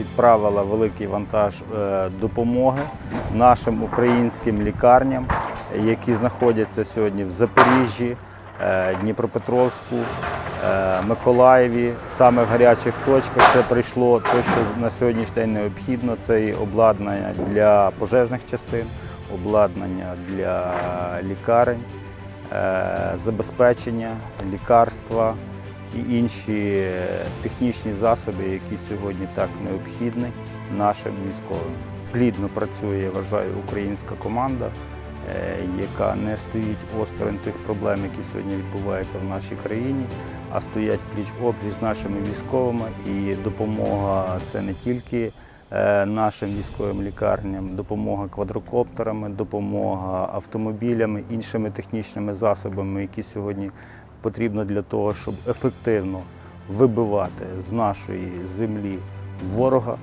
відправила великий вантаж е, допомоги нашим українським лікарням, які знаходяться сьогодні в Запоріжжі, е, Дніпропетровську, е, Миколаєві. Саме в гарячих точках це прийшло те, що на сьогоднішній день необхідно. Це і обладнання для пожежних частин, обладнання для лікарень, забезпечення, лікарства і інші е, технічні засоби, які сьогодні так необхідні нашим військовим. Плідно працює, я вважаю, українська команда, е, яка не стоїть осторонь тих проблем, які сьогодні відбуваються в нашій країні, а стоять пліч опліч з нашими військовими. І допомога це не тільки е, нашим військовим лікарням, допомога квадрокоптерами, допомога автомобілями, іншими технічними засобами, які сьогодні потрібно для того, щоб ефективно вибивати з нашої землі ворога.